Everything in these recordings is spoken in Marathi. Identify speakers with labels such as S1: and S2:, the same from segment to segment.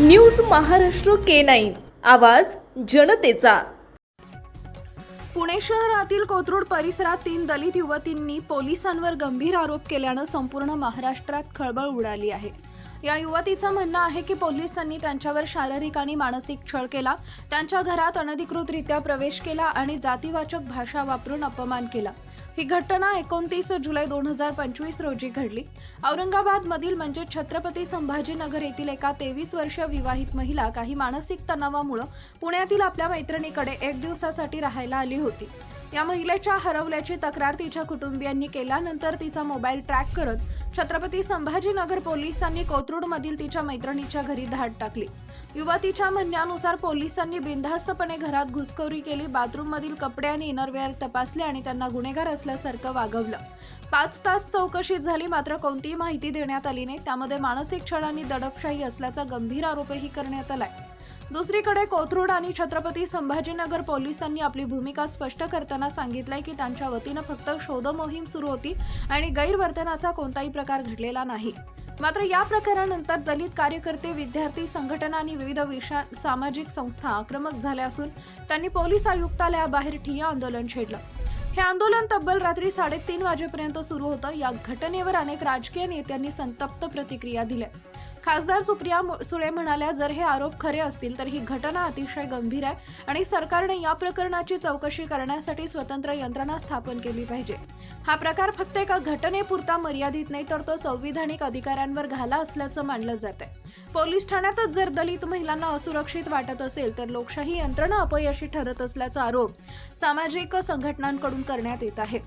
S1: News Maharashtra K nine. आवाज जनतेचा.
S2: पुणे शहरातील कोथरूड परिसरात तीन दलित युवतींनी पोलिसांवर गंभीर आरोप केल्यानं संपूर्ण महाराष्ट्रात खळबळ उडाली आहे. या युवतीचं म्हणणं आहे की पोलिसांनी त्यांच्यावर शारीरिक आणि मानसिक छळ केला त्यांच्या घरात अनधिकृतरित्या प्रवेश केला आणि जातीवाचक भाषा वापरून अपमान केला. ही घटना एकोणतीस जुलै दोन हजार पंचवीस रोजी घडली. औरंगाबादमधील म्हणजे छत्रपती संभाजीनगर येथील एका तेवीस वर्षीय विवाहित महिला काही मानसिक तणावामुळे पुण्यातील आपल्या मैत्रिणीकडे एक दिवसासाठी राहायला आली होती. या महिलेच्या हरवल्याची तक्रार तिच्या कुटुंबियांनी केल्यानंतर तिचा मोबाईल ट्रॅक करत छत्रपती संभाजीनगर पोलिसांनी कोथरूडमधील तिच्या मैत्रिणीच्या घरी धाड टाकली. युवतीच्या म्हणण्यानुसार पोलिसांनी बिनधास्तपणे घरात घुसखोरी केली बाथरूममधील कपडे आणि इनरवेअर तपासले आणि त्यांना गुन्हेगार असल्यासारखं वागवलं. पाच तास चौकशी झाली मात्र कोणतीही माहिती देण्यात आली नाही. त्यामध्ये मानसिक छळ आणि दडपशाही असल्याचा गंभीर आरोपही करण्यात आलाय. दुसरीकडे कोथरूड आणि छत्रपती संभाजीनगर पोलिसांनी आपली भूमिका स्पष्ट करताना सांगितलंय की त्यांच्या वतीनं फक्त शोध मोहीम सुरू होती आणि गैरवर्तनाचा कोणताही प्रकार घडलेला नाही. मात्र या प्रकारानंतर दलित कार्यकर्ते विद्यार्थी संघटना आणि विविध विषा सामाजिक संस्था आक्रमक झाल्या असून त्यांनी पोलीस आयुक्तालयाबाहेर ठिय्या आंदोलन छेडलं. हे आंदोलन तब्बल रात्री साडेतीन वाजेपर्यंत सुरू होतं. या घटनेवर अनेक राजकीय नेत्यांनी संतप्त प्रतिक्रिया दिल्या. खासदार सुप्रिया सुळे म्हणाल्या जर हे आरोप खरे असतील तर ही घटना अतिशय गंभीर आहे आणि सरकारने या प्रकरणाची चौकशी करण्यासाठी स्वतंत्र यंत्रणा स्थापन केली पाहिजे. हा प्रकार फक्त एका घटनेपुरता मर्यादित नाही तर तो संविधानिक अधिकाऱ्यांवर घाला असल्याचं मानलं जात आहे पोलीस ठाण्यातच जर दलित महिलांना असुरक्षित वाटत असेल तर लोकशाही यंत्रणा अपयशी ठरत असल्याचा आरोप सामाजिक संघटनांकडून करण्यात येत आहे.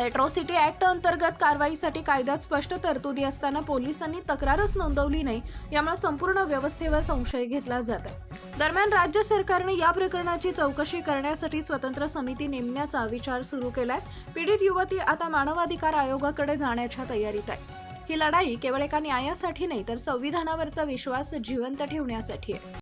S2: एट्रॉसिटी ऍक्ट अंतर्गत कारवाईसाठी कायद्यात स्पष्ट तरतुदी असताना पोलिसांनी तक्रारच नोंदवली नाही यामुळे संपूर्ण व्यवस्थेवर संशय घेतला जात आहे. दरम्यान राज्य सरकारने या प्रकरणाची चौकशी करण्यासाठी स्वतंत्र समिती नेमण्याचा विचार सुरू केलाय. पीडित युवती आता मानवाधिकार आयोगाकडे जाण्याच्या तयारीत आहे. ही लढाई केवळ एका न्यायासाठी नाही तर संविधानावरचा विश्वास जिवंत ठेवण्यासाठी आहे.